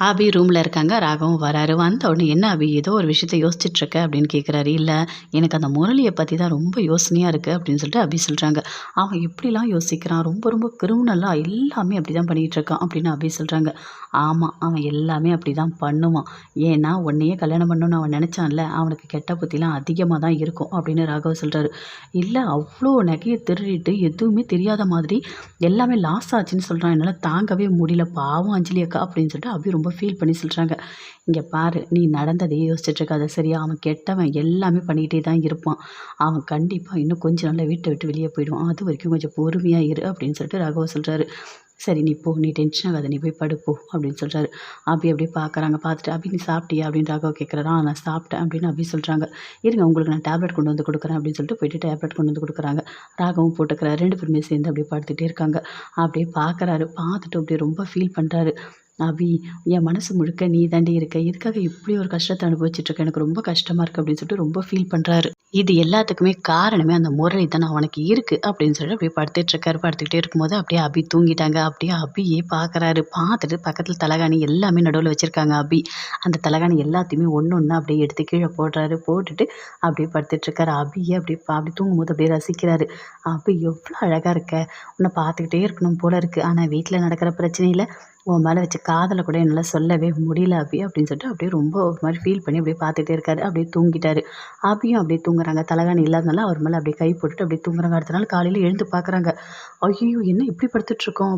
அபி ரூமில் இருக்காங்க. ராகவும் வராரு. வந்த உடனே என்ன அபி? ஏதோ ஒரு விஷயத்த யோசிச்சுட்டு இருக்க அப்படின்னு கேட்குறாரு இல்லை எனக்கு அந்த முரளியை பற்றி தான் ரொம்ப யோசனையாக இருக்குது அப்படின்னு சொல்லிட்டு அபி சொல்கிறாங்க அவன் எப்படிலாம் யோசிக்கிறான்? ரொம்ப ரொம்ப கிரிமினலாக எல்லாமே அப்படி தான் பண்ணிகிட்டு இருக்கான் அப்படின்னு அபி சொல்கிறாங்க ஆமாம் அவன் எல்லாமே அப்படி தான் பண்ணுவான். ஏன்னா உன்னையே கல்யாணம் பண்ணணும்னு அவன் நினச்சான்ல அவனுக்கு கெட்ட புத்திலாம் அதிகமாக தான் இருக்கும் அப்படின்னு ராகவ் சொல்கிறாரு இல்லை அவ்வளோ நகையை திருடிட்டு எதுவுமே தெரியாத மாதிரி எல்லாமே லாஸ் ஆச்சுன்னு சொல்கிறான் என்னால் தாங்கவே முடியல பாவம் அஞ்சலி அக்கா அப்படின்னு சொல்லிட்டு அபி ரொம்ப ஃபீல் பண்ணி சொல்கிறாங்க இங்கே பாரு நீ நடந்ததையே யோசிச்சுட்ருக்காத சரியா அவன் கெட்டவன் எல்லாமே பண்ணிகிட்டே தான் இருப்பான். அவன் கண்டிப்பாக இன்னும் கொஞ்சம் நாளில் வீட்டை விட்டு வெளியே போயிடுவான். அது வரைக்கும் கொஞ்சம் பொறுமையாக இரு அப்படின்னு சொல்லிட்டு ராகவ சொல்கிறாரு சரி நீ போ நீ டென்ஷன் ஆகாத நீ போய் படுப்போ அப்படின்னு சொல்கிறாரு அபி அப்படியே பார்க்குறாங்க பார்த்துட்டு அபி நீ சாப்பிட்டியா அப்படின்னு ராகவ் கேட்குறாரா நான் சாப்பிட்டேன் அப்படின்னு அபி சொல்கிறாங்க இருங்க உங்களுக்கு நான் டேப்லெட் கொண்டு வந்து கொடுக்குறேன் அப்படின்னு சொல்லிட்டு போயிட்டு டேப்லெட் கொண்டு வந்து கொடுக்குறாங்க. ராகவும் போட்டுக்கிறாரு. ரெண்டு பேருமே சேர்ந்து அப்படியே படுத்துகிட்டே இருக்காங்க. அப்படியே பார்க்குறாரு பார்த்துட்டு அப்படியே ரொம்ப ஃபீல் பண்ணுறாரு அபி என் மனசு முழுக்க நீ தாண்டி இருக்க. இதுக்காக இப்படி ஒரு கஷ்டத்தை அனுபவிச்சுட்டு இருக்க எனக்கு ரொம்ப கஷ்டமாக இருக்குது அப்படின்னு சொல்லிட்டு ரொம்ப ஃபீல் பண்ணுறாரு இது எல்லாத்துக்குமே காரணமே அந்த முரளி தான். அவனுக்கு இருக்குது அப்படின்னு சொல்லிட்டு அப்படியே படுத்துட்டு இருக்காரு படுத்துக்கிட்டே இருக்கும்போது அப்படியே அபி தூங்கிட்டாங்க. அப்படியே அபியே பார்க்குறாரு பார்த்துட்டு பக்கத்தில் தலகாணி எல்லாமே நடுவில் வச்சுருக்காங்க அபி. அந்த தலகாணி எல்லாத்தையுமே ஒன்று ஒன்று அப்படியே எடுத்து கீழே போடுறாரு. போட்டுட்டு அப்படியே படுத்துட்டு இருக்காரு அபியே அப்படியே அப்படி தூங்கும்போது அப்படியே ரசிக்கிறாரு. அபி எவ்வளோ அழகாக இருக்க. உன்னை பார்த்துக்கிட்டே இருக்கணும் போல இருக்குது ஆனால் வீட்டில் நடக்கிற பிரச்சனையில் உன் மேலே வச்ச காதலை கூட என்னால் சொல்லவே முடியல அபி அப்படின்னு சொல்லிட்டு அப்படியே ரொம்ப ஒரு மாதிரி ஃபீல் பண்ணி அப்படியே பார்த்துட்டே இருக்காரு. அப்படியே தூங்கிட்டாரு. அபியும் அப்படியே தூங்குறாங்க. தலகாணி இல்லாதனால அவர் மேலே அப்படியே கை போட்டுட்டு அப்படியே தூங்குறாங்க. அடுத்த நாள் காலையில் எழுந்து பார்க்குறாங்க. ஐயோ என்ன இப்படி படுத்துட்டு இருக்கோம்?